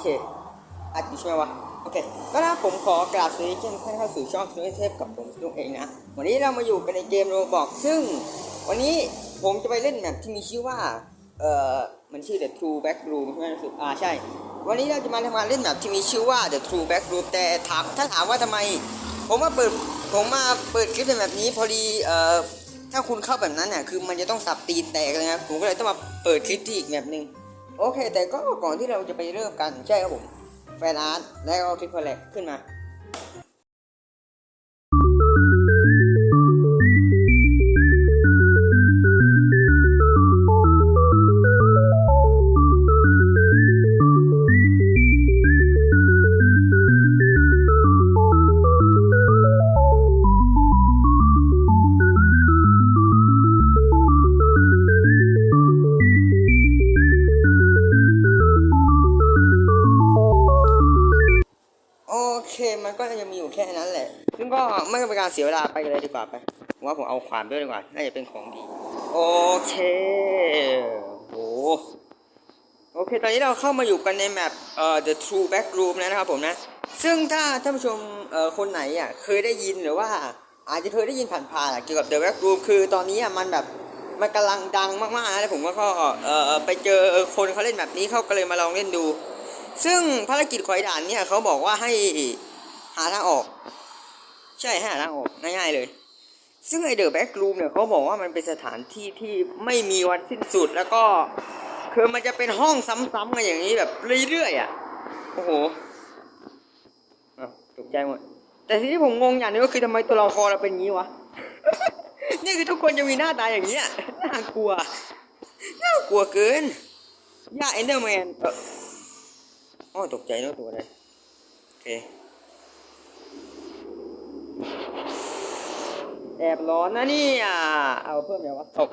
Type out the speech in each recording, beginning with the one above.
เคอัดอยู่ใช่ไหมวะ โอเค ก็นะผมขอกราบสวัสดีเช่นท่านเข้าสู่ช่องสนุกเทพกับผมสนุกเองนะ วันนี้เรามาอยู่กันในเกมโรบอกซึ่ง วันนี้ผมจะไปเล่นแมปที่มีชื่อว่า เอ่อ มันชื่อ The True Back Room ใช่ไหมสึกอ่า ใช่ วันนี้เราจะมาทำงานเล่นแมปที่มีชื่อว่า The True Back Room แต่ถามถ้าถามว่าทำไม ผมมาเปิด ผมมาเปิดคลิปในแบบนี้พอดี เอ่อ ถ้าคุณเข้าแบบนั้นเนี่ยคือมันจะต้องสับตีนแตกเลยนะ ผมก็เลยต้องมาเปิดคลิปที่อีกแบบหนึ่ง โอเค แต่ก็ก่อนที่เราจะไปเริ่มกันใช่ครับผมแฟนอาร์ตแล้วก็คลิปแรกขึ้นมา มันก็จะมีอยู่แค่นั้นแหละ ซึ่งก็ไม่เป็นการเสียเวลาไปกันเลยดีกว่าไปผมว่าผมเอาความด้วยดีกว่า น่าจะเป็นของดี โอเคโอ้โอเค ตอนนี้เราเข้ามาอยู่กันในแมปเอ่อ The True Back Room แล้วนะครับผมนะ ซึ่งถ้าท่านผู้ชมเอ่อคนไหนอะเคยได้ยินหรือว่า อาจจะเคยได้ยินผ่านๆเกี่ยวกับ The Back Room คือตอนนี้อะมันแบบมันกำลังดังมากๆนะแล้วผมก็เอ่อไปเจอคนเขาเล่นแบบนี้เขาก็เลยมาลองเล่นดู ซึ่งภารกิจคอยด่านเนี่ยเขาบอกว่าให้ หาทางออก ใช่หาทางออกง่ายๆเลย ซึ่งไอเดอะแบ็กรูมเนี่ยเขาบอกว่ามันเป็นสถานที่ที่ไม่มีวันสิ้นสุดแล้วก็ คือมันจะเป็นห้องซ้ำๆกันอย่างนี้แบบเรื่อยๆอะโอ้โหตกใจหมดแต่ทีนี้ผมงงอย่างนึงก็คือทำไมตัวละครเราเป็นอย่างนี้วะนี่คือทุกคนจะมีหน้าตาอย่างเงี้ยน่ากลัวน่ากลัวเกินย่าเอนเดอร์แมนเอออ๋อตกใจเนอะตัวอะไรโอเค แอบร้อนนะเนี่ยเอาเพิ่มยังวะตก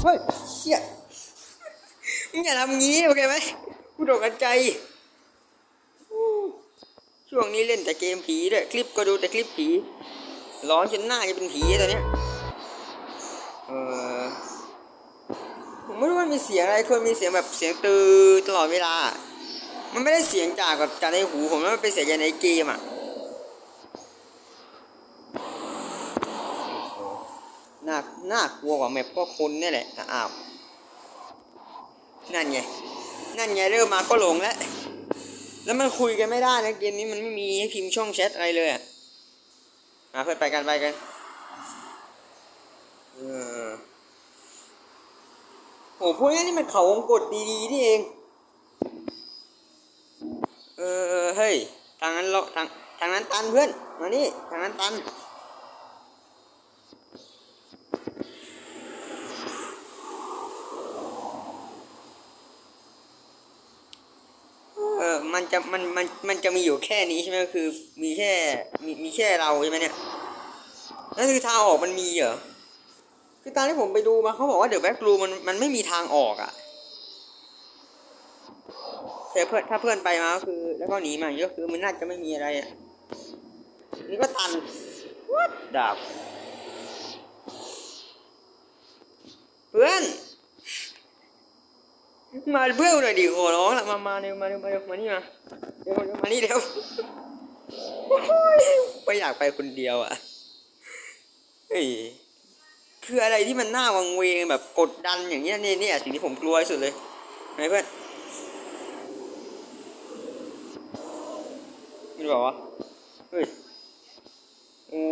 เฮ้ยเชี่ยมึงอย่าทำงี้โอเคไหมกูโดดกันใจอู้ช่วงนี้เล่นแต่เกมผีด้วย คลิปก็ดูแต่คลิปผี ร้อนจนหน้าจะเป็นผีตอนเนี้ย เออผมไม่รู้ว่ามีเสียงอะไรเคยมีเสียงแบบเสียงตือตลอดเวลา มันไม่ได้เสียงจากแบบจากในหูผมมันเป็นเสียงจากในเกมอะน่าน่ากลัวกว่าแมปก็คนนี่แหละอ้าวนั่นไงนั่นไงเริ่มมาก็หลงแล้วแล้วมันคุยกันไม่ได้นะเกมนี้มันไม่มีให้พิมพ์ช่องแชทอะไรเลยอะมาเพื่อนไปกันไปกันเออโอ้พวกนี้นี่มันเขาวงกดดีๆนี่เอง เออเฮ้ยทางนั้นเลาทางทางนั้นตันเพื่อนมานี่ทางนั้นตันเออมันจะมันมันมันจะมีอยู่แค่นี้ใช่ไหมคือ มีแค่มีมีแค่เราใช่ไหมเนี่ยแล้วคือทางออกมันมีเหรอคือตอนที่ผมไปดูมาเขาบอกว่าเดอะแบ็กรูมันมันไม่มีทางออกอะ่ะ แต่เพื่อนถ้าเพื่อนไปมาก็คือ แล้วก็หนีมาอย่างนี้ก็คือมันน่าจะไม่มีอะไรอะ่ะนี่ก็ตันวัดดาบเพื่อน มาเพื่อนหน่อยดิขอร้องละมามาเร็วมาเร็วมาเร็วมานี่มาเร็วเร็วมานี่เร็วโอ้ยไม่อยากไปคนเดียวอะเฮ้ยคืออะไรที่มันน่าวังเวงแบบกดดันอย่างเงี้ยเนี่ยเนี่ยสิ่งที่ผมกลัวที่สุดเลยไหนเพื่อน นี่บว่าเฮ้ย โอ้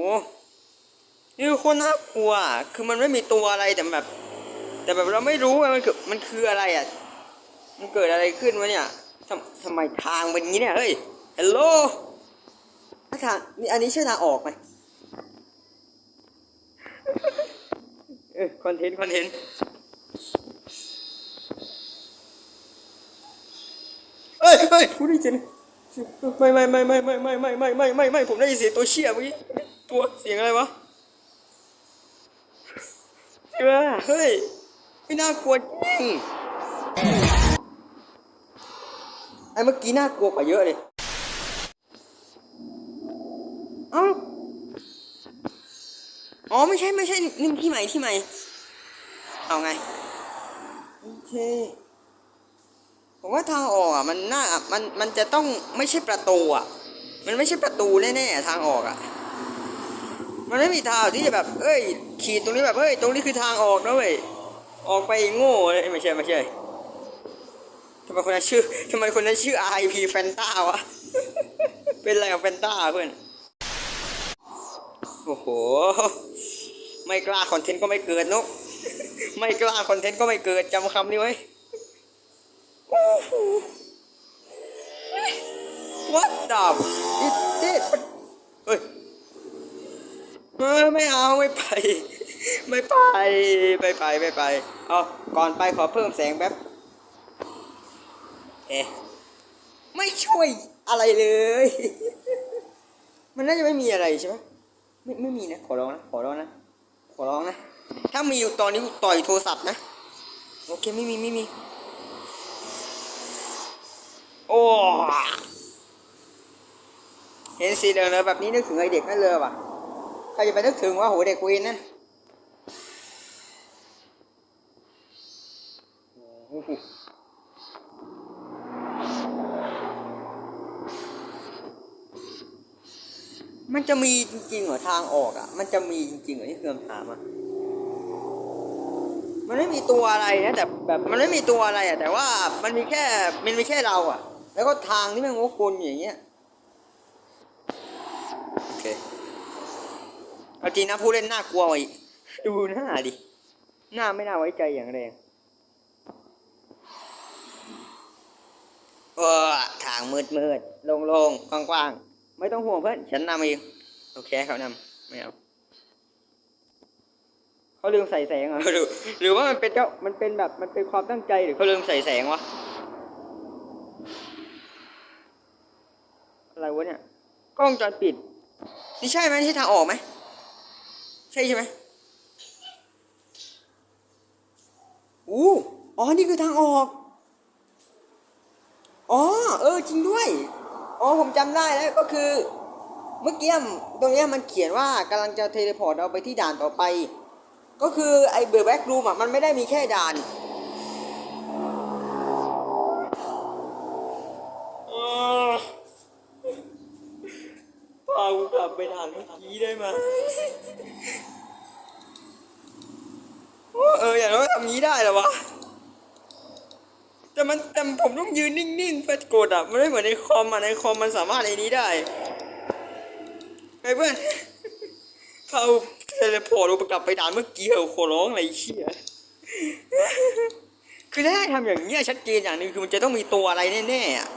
นี่คนน่ากลัว คือมันไม่มีตัวอะไรแต่แบบ แต่แบบเราไม่รู้ว่ามันคือมันคืออะไรอะ มันเกิดอะไรขึ้นวะเนี่ยทำทำไมทางเป็นงี้เนี่ย เฮ้ย ฮัลโหลทางนี่อันนี้ใช่ทางออกไหมเออคอนเทนต์คอนเทนต์เฮ้ยเฮ้ยกูได้ยินเสียง ไม่ไม่ไม่ไม่ไม่ไม่ไม่ไม่ไม่ไม่ไม่ผมได้ยินเสียงตัวเชี่ยเมื่อกี้ตัวเสียงอะไรวะใช่ไหมเฮ้ยไม่น่ากลัวจริงไอ้เมื่อกี้น่ากลัวกว่าเยอะเลยอ้าอ๋อไม่ใช่ไม่ใช่นี่ที่ใหม่ที่ใหม่เอาไงโอเค ผมว่าทางออกอะมันน่ามันมันจะต้องไม่ใช่ประตูอะ มันไม่ใช่ประตูแน่ๆทางออกอะ มันไม่มีทางที่จะแบบ เอ้ย ขีดตรงนี้แบบเอ้ยตรงนี้คือทางออกนะเว้ยออกไปโง่เลยไม่ใช่ไม่ใช่ทำไมคนนั้นชื่อทำไมคนนั้นชื่อ RIP แฟนต้าวะ เป็นอะไรกับแฟนต้าเพื่อน โอ้โห ไม่กล้าคอนเทนต์ก็ไม่เกิดนก ไม่กล้าคอนเทนต์ก็ไม่เกิดจำคำนี้ไว้ What the it did เฮ้ยไม่เอาไม่ไป ไม่ไปไม่ไปไม่ไป เอาก่อนไปขอเพิ่มแสงแป๊บเอ๊ะไม่ช่วยอะไรเลย มันน่าจะไม่มีอะไรใช่ไหมไม่ไม่มีนะ ขอร้องนะ ขอร้องนะ ขอร้องนะ ถ้ามีอยู่ตอนนี้กูต่อยโทรศัพท์นะ โอเคไม่มีไม่มี อ้เห็นสีเหลืองแบบนี้นึกถึงไอเด็กนั่นเลยว่ะใครจะไปนึกถึงว่าโหเด็กเวนนั่นมันจะมีจริงๆเหรอทางออกอะ มันจะมีจริงๆเหรอนี่คือคำถามอะ มันไม่มีตัวอะไรนะแต่แบบมันไม่มีตัวอะไรอะ แต่ว่ามันมีแค่มันมีแค่เราอะ แล้วก็ทางที่มันวกวนอย่างเงี้ยโอเคเอาจริงนะผู้เล่นน่ากลัวอีกดูหน้าดิหน้าไม่น่าไว้ใจอย่างแรงเออทางมืดมืดโล่งโล่งกว้างกว้างๆไม่ต้องห่วงเพื่อนฉันนำเองโอเคเขานำไม่เอาเขาลืมใส่แสงเหรอหรือหรือว่ามันเป็นเจ้ามันเป็นแบบมันเป็นความตั้งใจหรือเขาลืมใส่แสงวะ อะไรวะเนี่ย กล้องวงจรปิด นี่ใช่ไหมนี่ใช่ทางออกไหม ใช่ใช่ไหมอู้อ๋อ นี่คือทางออก อ๋อ เออ จริงด้วย อ๋อ ผมจำได้แล้วก็คือ เมื่อกี้ตรงเนี้ยมันเขียนว่ากำลังจะเทเลพอร์ตเราไปที่ด่านต่อไป ก็คือไอ้เบอร์แบ็กรูมอะ มันไม่ได้มีแค่ด่าน พากูกลับไปด่านเมื่อกี้ได้ไหมเอออย่างน้อยทำงี้ได้เหรอวะ แต่มันแต่ผมต้องยืนนิ่งๆเพื่อกดอะ มันไม่เหมือนในคอมอะในคอมมันสามารถไอ้นี้ได้ไงเพื่อนเขาเทเลพอร์ตเรากลับไปด่านเมื่อกี้เหรอขอร้องอะไรเชี่ยคือถ้าทำอย่างเงี้ยชัดเจนอย่างหนึ่งคือมันจะต้องมีตัวอะไรแน่ๆอะ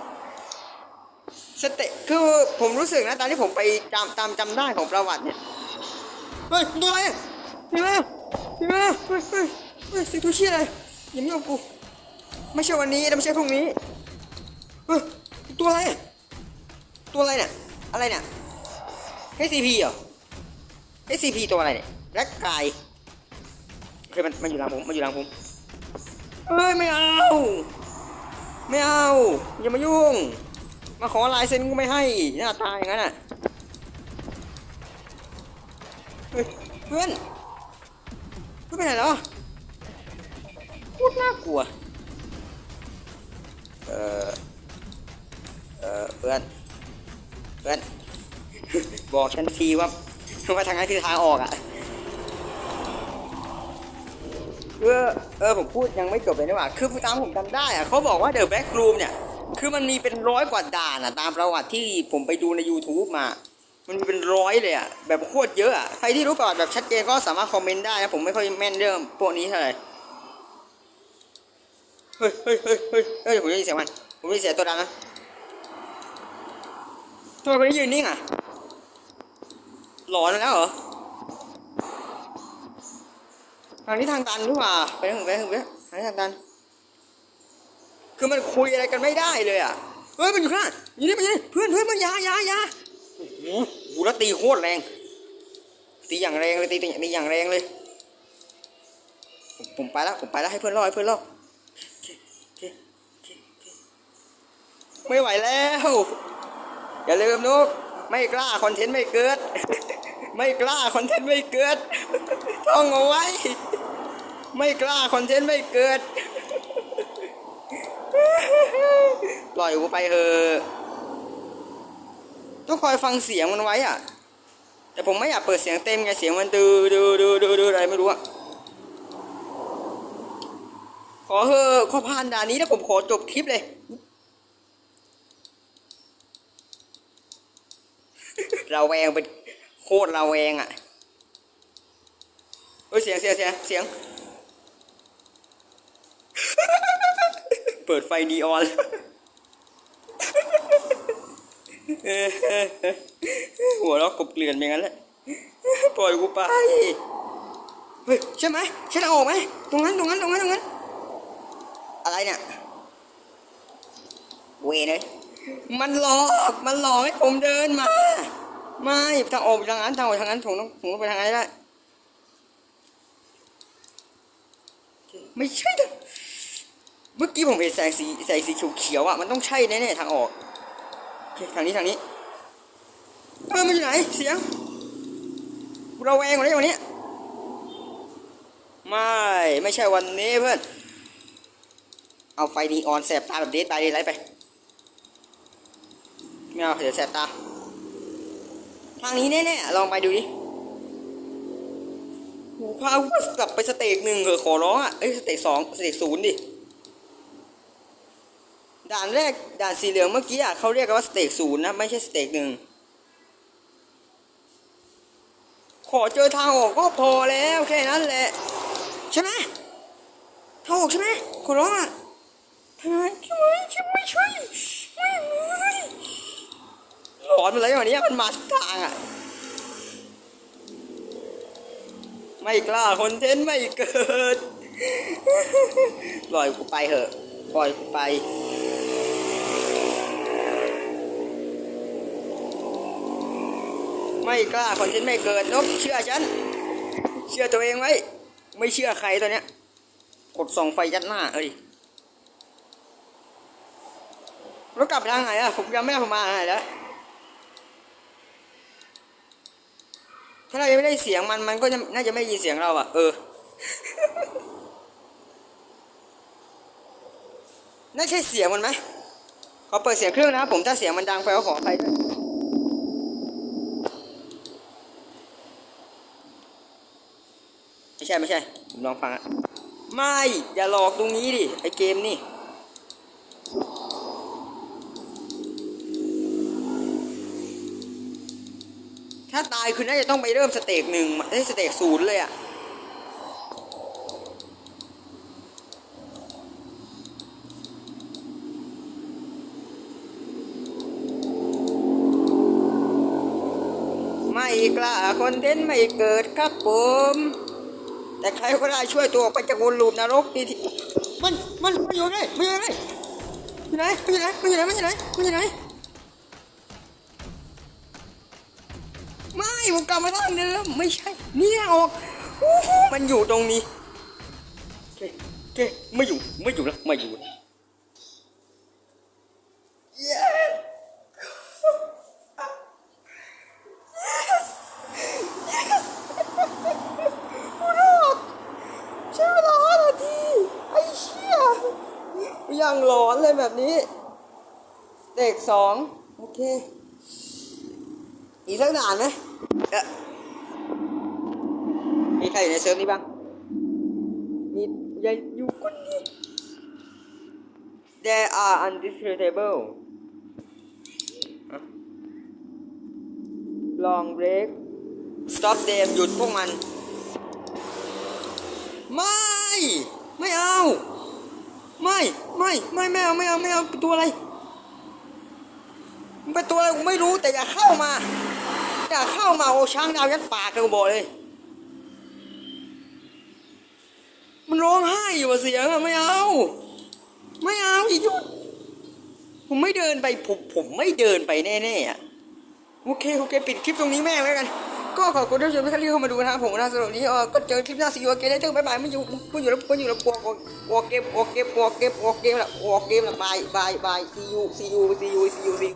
สเตคือผมรู้สึกนะตอนที่ผมไปตามตามจำได้ของประวัติเนี่ยเฮ้ยตัวอะไรอะเห็นไหมเห็นไหมเฮ้ยเฮ้ยเฮ้ยสิทุเชี่ยอะไรอย่ามายุ่งกูไม่ใช่วันนี้และไม่ใช่พรุ่งนี้เฮ้ยตัวอะไรอะตัวอะไรเนี่ยอะไรเนี่ย HCP เหรอ SCP ตัวอะไรเนี่ยแบล็กไก่เคยมันมันอยู่หลังผมมันอยู่หลังผมเอ้ยไม่เอา ไม่เอาอย่ามายุ่ง มาขอลายเซ็นกูไม่ให้หน้าตายอย่างนั้นอะเฮ้ยเพื่อนเพื่อนไปไหนแล้วพูดน่ากลัว เออเออเพื่อน เพื่อน บอกฉันทีว่าว่าทางนั้นคือทางออกอะ เออ เออ ผมพูดยังไม่จบเลยนี่หว่า คือตามผมจำได้อะ เขาบอกว่าเดอะแบ็กรูมเนี่ย คือมันมีเป็นร้อยกว่าด่านอะตามประวัติที่ผมไปดูใน YouTube มา มันมีเป็นร้อยเลยอะแบบโคตรเยอะอะใครที่รู้ประวัติแบบชัดเจนก็สามารถคอมเมนต์ได้นะผมไม่ค่อยแม่นเรื่องพวกนี้เท่าไหร่เฮ้ยเฮ้ยเฮ้ยเฮ้ยเฮ้ยผมได้ยินเสียงมันผมได้ยินเสียงตัวดำนะทำไมคนนี้ยืนนิ่งอะหลอนแล้วเหรอทางนี้ทางตันหรือเปล่าไปทางไปทางไปทางนี้ทางตัน คือมันคุยอะไรกันไม่ได้เลยอะเฮ้ยมันอยู่ข้างหน้าอยู่นี่มันอยู่นี่เพื่อนเพื่อนมันยายายาโอ้โหโหแล้วตีโคตรแรง ตีอย่างแรงเลยตีตีตีอย่างแรงเลยผมผมไปแล้วผมไปแล้วให้เพื่อนรอให้เพื่อนรอไม่ไหวแล้ว อย่าลืมนุกไม่กล้าคอนเทนต์ไม่เกิด ไม่กล้าคอนเทนต์ไม่เกิดท่องเอาไว้ ไม่กล้าคอนเทนต์ไม่เกิด ปล่อยกูไปเถอะต้องคอยฟังเสียงมันไว้อะ แต่ผมไม่อยากเปิดเสียงเต็มไงเสียงมันดือดือดือดื้อดื้ออะไรไม่รู้อะขอเถอะขอผ่านด่านนี้แล้วผมขอจบคลิปเลย เราแวงเป็นโคตรเราแวงอะเฮ้ยเสียงเสียงเสียงเสียง เปิดไฟนีออนหัวเราะกบเกลื่อนอย่างนั้นแหละปล่อยกูไปเฮ้ยใช่ไหมใช่ทางออกไหมตรงนั้นตรงนั้นตรงนั้นตรงนั้น อะไรเนี่ยเวเลยมันหลอกมันหลอกให้ผมเดินมาไม่ทางออกทางนั้นทางออกทางนั้นผมต้องผมต้องไปทางไหนได้ ไม่ใช่ เมื่อกี้ผมเห็นแสงสีแสงสีเขียวๆอะมันต้องใช่แน่ๆทางออกโอเคทางนี้ทางนี้เออมันอยู่ไหนเสียงเราแวงกว่านี้วันนี้ไม่ไม่ใช่วันนี้เพื่อนเอาไฟนีออนแสบตาแบบเดทไปเลยไรไปไม่เอาเดี๋ยวแสบตาทางนี้แน่ๆลองไปดูดิโหพากูกลับไปสเตจหนึ่งเหอะขอร้องอะเอ้ยสเตจสองสเตจศูนย์ดิ ด่านแรกด่านสีเหลืองเมื่อกี้อะเขาเรียกกันว่าสเตจศูนย์นะไม่ใช่สเตจหนึ่งขอเจอทางออกก็พอแล้วแค่นั้นแหละ ใช่ไหมทางออกใช่ไหมขอร้องอะทำไมช่วยช่วยช่วยไม่ไม่หลอนอะไรอย่างนี้มันมาทุกทางอะไม่กล้าคอนเทนต์ไม่เกิด ปล่อยกูไปเถอะ ปล่อยกูไป ไม่กล้าคอนเทนต์ไม่เกิดนกเชื่อฉัน เชื่อตัวเองไว้ ไม่เชื่อใครตัวเนี้ย กดส่องไฟยัดหน้าเอ้ยแล้กลับทางไหนอะผมยังไม่ได้ผมมาไหนแล้ว ถ้าเรายังไม่ได้เสียงมันมันก็น่าจะไม่ยินเสียงเราอะเออน่าใช่เสียงมันไหมขอเปิดเสียงเครื่องนะครับผมถ้าเสียงมันดังไปก็ขออภัยด้วย ไม่ ใช่ไม่ใช่ผมลองฟังอะไม่ อย่าหลอกตรงนี้ดิ ไอเกมนี่ ถ้าตายคือน่าจะต้องไปเริ่มสเตจหนึ่งไอ้ยสเตจศูนย์เลยอะไม่กล้าคอนเทนต์ไม่เกิดครับผม แต่ใครก็ได้ช่วยตัวออกไปจากวนลูปนรกทีทีมันมันมันอยู่ไหนมันอยู่ไหนอยู่ไหนมันอยู่ไหนมันอยู่ไหนมันอยู่ไหนมันอยู่ไหนไม่ผมกลับมาทางเดิมไม่ใช่นี่ออกมันอยู่ตรงนี้โอเคโอเคไม่อยู่ไม่อยู่แล้วไม่อยู่แล้ว Yes ใช้เวลาห้านาที ไอ้เชี่ยยังหลอนเลยแบบนี้เด็กสองโอเค อีกสักด่านไหมเอ๊ะมีใครอยู่ในเซิร์ฟนี้บ้าง มียายอยู่คนนี้ There are undisputable ฮะ Long break Stop them หยุดพวกมัน ไม่ ไม่เอา ไม่ ไม่ ไม่ไม่เอา ไม่เอา ไม่เอาเป็นตัวอะไร มันเป็นตัวอะไรกูไม่รู้แต่อย่าเข้ามา อย่าเข้ามาโอช้างดาวยัดปากเลยกูบอกเลย มันร้องไห้อยู่เสียงอะไม่เอา ไม่เอาอย่าหยุดผมไม่เดินไปผมผมไม่เดินไปแน่ๆอะโอเคโอเคปิดคลิปตรงนี้แม่งแล้วกันก็ขอบคุณทุกท่านที่เข้ามาดูนะครับผมนะสำหรับนี้เออก็เจอคลิปหน้าซีโอเกนได้เจอบ๊ายบายไม่อยู่ไม่อยู่แล้วไม่อยู่แล้วกวกลัวกเกมกลัวเกมกลัวเกมกลัวเกมละกลัวเกมละบายบายบายซียูซียูซียูซียูซี